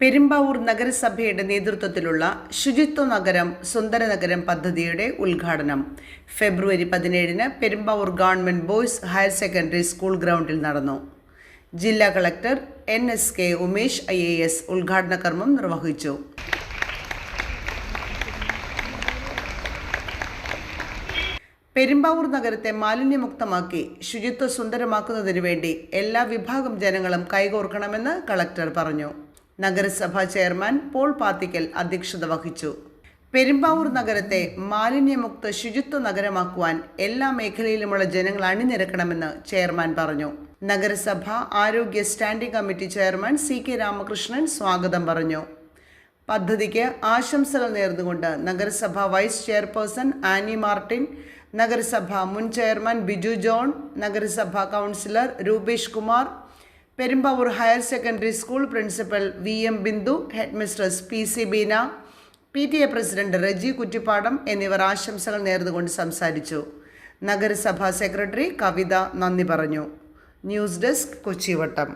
പെരുമ്പാവൂർ നഗരസഭയുടെ നേതൃത്വത്തിലുള്ള ശുചിത്വ നഗരം സുന്ദര നഗരം പദ്ധതിയുടെ ഉദ്ഘാടനം. ഫെബ്രുവരി പതിനേഴിന് Perumbavoor government boys higher secondary school ഗ്രൗണ്ടിൽ നടന്നു. ജില്ലാ collector N S K Umesh I A S ഉദ്ഘാടന കർമ്മം നിർവഹിച്ചു. പെരുമ്പാവൂർ നഗരത്തെ മാലിന്യമുക്തമാക്കി ശുചിത്വ സുന്ദരമാക്കുന്നതിനു വേണ്ടി എല്ലാ വിഭാഗം ജനങ്ങളും കൈകോർക്കണമെന്ന് കളക്ടർ പറഞ്ഞു. നഗരസഭാ ചെയർമാൻ പോൾ പാത്തിക്കൽ അധ്യക്ഷത വഹിച്ചു. പെരുമ്പാവൂർ നഗരത്തെ മാലിന്യമുക്ത ശുചിത്വ നഗരമാക്കുവാൻ എല്ലാ മേഖലയിലുമുള്ള ജനങ്ങൾ അണിനിരക്കണമെന്ന് ചെയർമാൻ പറഞ്ഞു. നഗരസഭ ആരോഗ്യ standing committee chairman C K Ramakrishnan സ്വാഗതം പറഞ്ഞു. പദ്ധതിക്ക് ആശംസകൾ നേർന്നുകൊണ്ട് നഗരസഭ വൈസ് ചെയർപേഴ്സൺ ആനി മാർട്ടിൻ നഗരസഭ മുൻ ചെയർമാൻ ബിജു ജോൺ നഗരസഭ councillor Rupesh Kumar Perumbavoor higher secondary school principal V M Bindu headmistress P C Beena P T A president Reji Kuttippadam എന്നിവർ ആശംസകൾ നേർന്നുകൊണ്ട് സംസാരിച്ചു. നഗരസഭാ സെക്രട്ടറി കവിത നന്ദി പറഞ്ഞു. News desk Kochivattam.